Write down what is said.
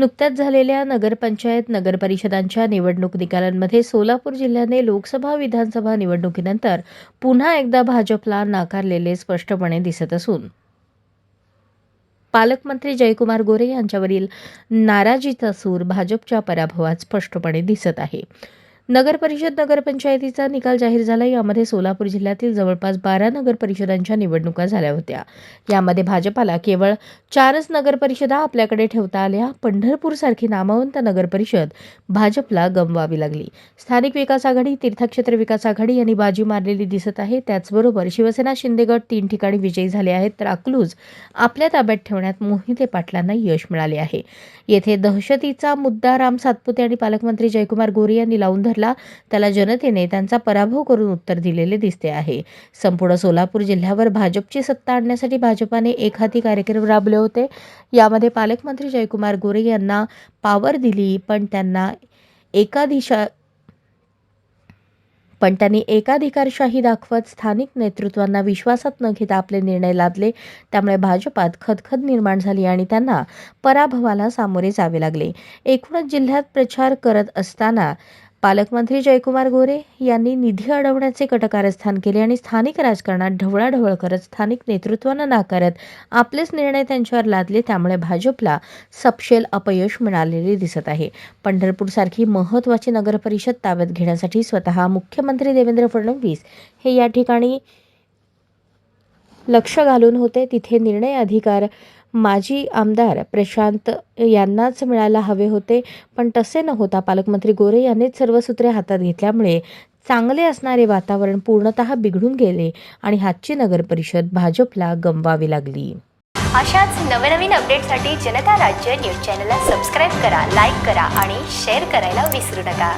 नुकत्याच झालेल्या नगरपंचायत नगरपरिषदांच्या निवडणूक निकालांमध्ये सोलापूर जिल्ह्याने लोकसभा विधानसभा निवडणुकीनंतर पुन्हा एकदा भाजपला नाकारलेले स्पष्टपणे दिसत असून. पालकमंत्री जयकुमार गोरे यांच्यावरील नाराजीचा सूर भाजपच्या पराभवात स्पष्टपणे दिसत आहे. नगरपरिषद नगरपंचायतीचा निकाल जाहीर झाला. यामध्ये सोलापूर जिल्ह्यातील जवळपास बारा नगरपरिषदांच्या निवडणुका झाल्या होत्या. यामध्ये भाजपाला केवळ चारच नगरपरिषदा आपल्याकडे ठेवता आल्या. पंढरपूरसारखी नामवंत नगरपरिषद भाजपला गमवावी लागली. स्थानिक विकास आघाडी तीर्थक्षेत्र विकास आघाडी यांनी बाजी मारलेली दिसत आहे. त्याचबरोबर शिवसेना शिंदेगड तीन ठिकाणी विजयी झाले आहेत तर अकलूज आपल्या ताब्यात ठेवण्यात मोहिते पाटलांना यश मिळाले आहे. येथे दहशतीचा मुद्दा राम सातपुते आणि पालकमंत्री जयकुमार गोरे यांनी लावून धरला. त्याला जनतेने त्यांचा पराभव करून उत्तर दिलेले दिसते आहे. संपूर्ण सोलापूर जिल्ह्यावर भाजपची सत्ता आणण्यासाठी भाजपाने एकहाती कार्यक्रम राबले होते. यामध्ये पालकमंत्री जयकुमार गोरे यांना पावर दिली पण त्यांना एकाधिशा पण त्यांनी एकाधिकारशाही दाखवत स्थानिक नेतृत्वांना विश्वासात न घेता आपले निर्णय लादले. त्यामुळे भाजपात खदखद निर्माण झाली आणि त्यांना पराभवाला सामोरे जावे लागले. एकूणच जिल्ह्यात प्रचार करत असताना पालकमंत्री जयकुमार गोरे यांनी निधी अडवण्याचे कटकारस्थान केले आणि स्थानिक राजकारणात ढवळाढवळ करत स्थानिक नेतृत्वानं नाकारत आपलेच निर्णय त्यांच्यावर लादले त्यामुळे भाजपला सपशेल अपयश मिळालेले दिसत आहे. पंढरपूरसारखी महत्त्वाची नगरपरिषद ताब्यात घेण्यासाठी स्वतः मुख्यमंत्री देवेंद्र फडणवीस हे या ठिकाणी लक्ष घालून होते. तिथे निर्णय अधिकार माजी आमदार प्रशांत यांनाच मिळायला हवे होते पण तसे न होता पालकमंत्री गोरे यांनीच सर्व सूत्रे हातात घेतल्यामुळे चांगले असणारे वातावरण पूर्णतः बिघडून गेले आणि हातची नगरपरिषद भाजपला गमवावी लागली. अशाच नवनवीन अपडेटसाठी जनता राज्य न्यूज चॅनलला सबस्क्राईब करा लाईक करा आणि शेअर करायला विसरू नका.